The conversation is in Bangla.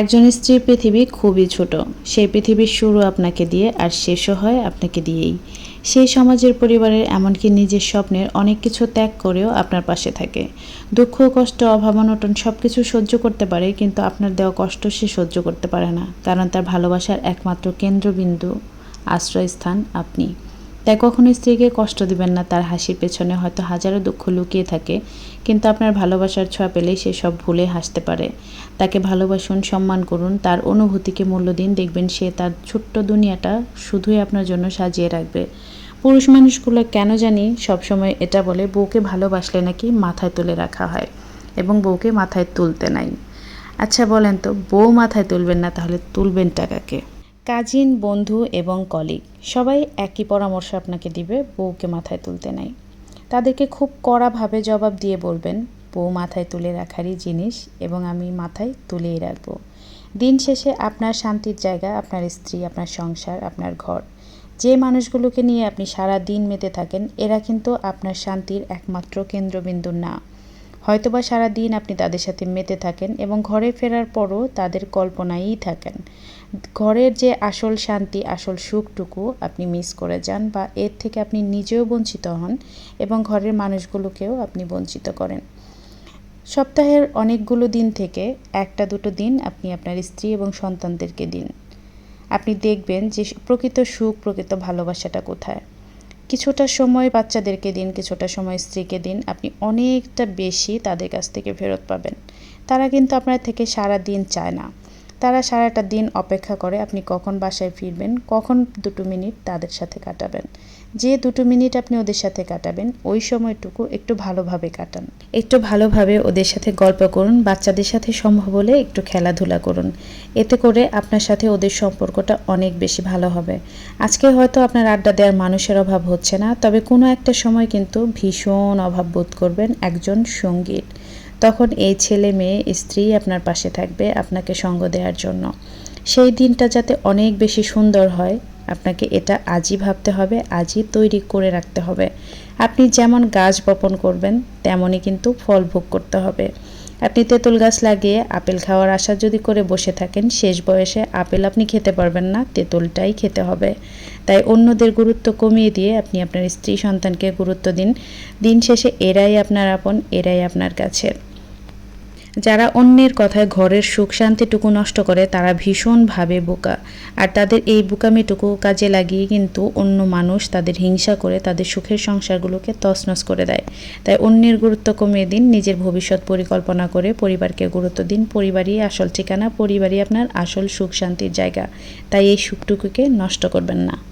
একজন স্ত্রীর পৃথিবী খুবই ছোট। সেই পৃথিবীর শুরু আপনাকে দিয়ে আর শেষও হয় আপনাকে দিয়েই। সেই সমাজের পরিবারের এমনকি নিজের স্বপ্নের অনেক কিছু ত্যাগ করেও আপনার পাশে থাকে। দুঃখ, কষ্ট, অভাব, অনটন সব কিছু সহ্য করতে পারে, কিন্তু আপনার দেওয়া কষ্ট সে সহ্য করতে পারে না। কারণ তার ভালোবাসার একমাত্র কেন্দ্রবিন্দু, আশ্রয়স্থান আপনি। তাই কখনো স্ত্রীকে কষ্ট দিবেন না, তার হাসির পেছনে হয়তো হাজারো দুঃখ লুকিয়ে থাকে, কিন্তু আপনার ভালোবাসার ছোঁয়া পেলেই সে সব ভুলে হাসতে পারে। তাকে ভালোবাসুন, সম্মান করুন, তার অনুভূতিকে মূল্য দিন, দেখবেন সে তার ছোট্ট দুনিয়াটা শুধুই আপনার জন্য সাজিয়ে রাখবে। পুরুষ মানুষগুলো কেন জানি সবসময় এটা বলে, বউকে ভালোবাসলে নাকি মাথায় তুলে রাখা হয় এবং বউকে মাথায় তুলতে নাই। আচ্ছা বলেন তো, বউ মাথায় তুলবেন না, তাহলে তুলবেন টাকাকে কাজিন, বন্ধু এবং কলিগ। সবাই একই পরামর্শ আপনাকে দিবে, বউকে মাথায় তুলতে নাই। তাদেরকে খুব কড়াভাবে জবাব দিয়ে বলবেন, বউ মাথায় তুলে রাখারই জিনিস এবং আমি মাথায় তুলেই রাখব। দিন শেষে আপনার শান্তির জায়গা, আপনার স্ত্রী, আপনার সংসার, আপনার ঘর। যে মানুষগুলোকে নিয়ে আপনি সারা দিন মেতে থাকেন, এরা কিন্তু আপনার শান্তির একমাত্র কেন্দ্রবিন্দু না। হয়তোবা সারা দিন আপনি তাদের সাথে মেতে থাকেন এবং ঘরে ফেরার পরও তাদের কল্পনায়ই থাকেন। ঘরের যে আসল শান্তি, আসল সুখটুকু আপনি মিস করে যান বা এর থেকে আপনি নিজেও বঞ্চিত হন এবং ঘরের মানুষগুলোকেও আপনি বঞ্চিত করেন। সপ্তাহের অনেকগুলো দিন থেকে একটা দুটো দিন আপনি আপনার স্ত্রী এবং সন্তানদেরকে দিন। আপনি দেখবেন যে প্রকৃত সুখ, প্রকৃত ভালোবাসাটা কোথায়। কিছুটা সময় বাচ্চাদেরকে দিন, কিছুটা সময় স্ত্রীকে দিন, আপনি অনেকটা বেশি তাদের কাছ থেকে ফেরত পাবেন। তারা কিন্তু আপনার থেকে সারা দিন চায় না। তারা সারাটা দিন অপেক্ষা করে আপনি কখন বাসায় ফিরবেন, কখন দুটো মিনিট তাদের সাথে কাটাবেন। যে দুটো মিনিট আপনি ওদের সাথে কাটাবেন, ওই সময়টুকু একটু ভালোভাবে কাটান। একটু ভালোভাবে ওদের সাথে গল্প করুন, বাচ্চাদের সাথে সম্ভব হলে একটু খেলাধুলা করুন। এতে করে আপনার সাথে ওদের সম্পর্কটা অনেক বেশি ভালো হবে। আজকে হয়তো আপনার আড্ডা দেওয়ার মানুষের অভাব হচ্ছে না, তবে কোনো একটা সময় কিন্তু ভীষণ অভাব বোধ করবেন একজন সঙ্গীর। তখন এই ছেলে মেয়ে, স্ত্রী আপনার পাশে থাকবে আপনাকে সঙ্গ দেওয়ার জন্য। সেই দিনটা যাতে অনেক বেশি সুন্দর হয়, আপনাকে এটা আজই ভাবতে হবে, আজই তৈরি করে রাখতে হবে। আপনি যেমন গাছ বপন করবেন, তেমনই কিন্তু ফল ভোগ করতে হবে। আপনি তেঁতুল গাছ লাগিয়ে আপেল খাওয়ার আশা যদি করে বসে থাকেন, শেষ বয়সে আপেল আপনি খেতে পারবেন না, তেঁতুলটাই খেতে হবে। তাই অন্যদের গুরুত্ব কমিয়ে দিয়ে আপনি আপনার স্ত্রী সন্তানকে গুরুত্ব দিন। দিন শেষে এরাই আপনার আপন, এরাই আপনার কাছের যারা অন্যের কথায় ঘরের সুখ শান্তিটুকু নষ্ট করে, তারা ভীষণভাবে বোকা। আর তাদের এই বোকামিটুকু কাজে লাগিয়ে কিন্তু অন্য মানুষ তাদের হিংসা করে তাদের সুখের সংসারগুলোকে তছনছ করে দেয়। তাই অন্যের গুরুত্ব কমিয়ে দিন, নিজের ভবিষ্যৎ পরিকল্পনা করে পরিবারকে গুরুত্ব দিন। পরিবারই আসল ঠিকানা, পরিবারই আপনার আসল সুখ শান্তির জায়গা। তাই এই সুখটুকুকে নষ্ট করবেন না।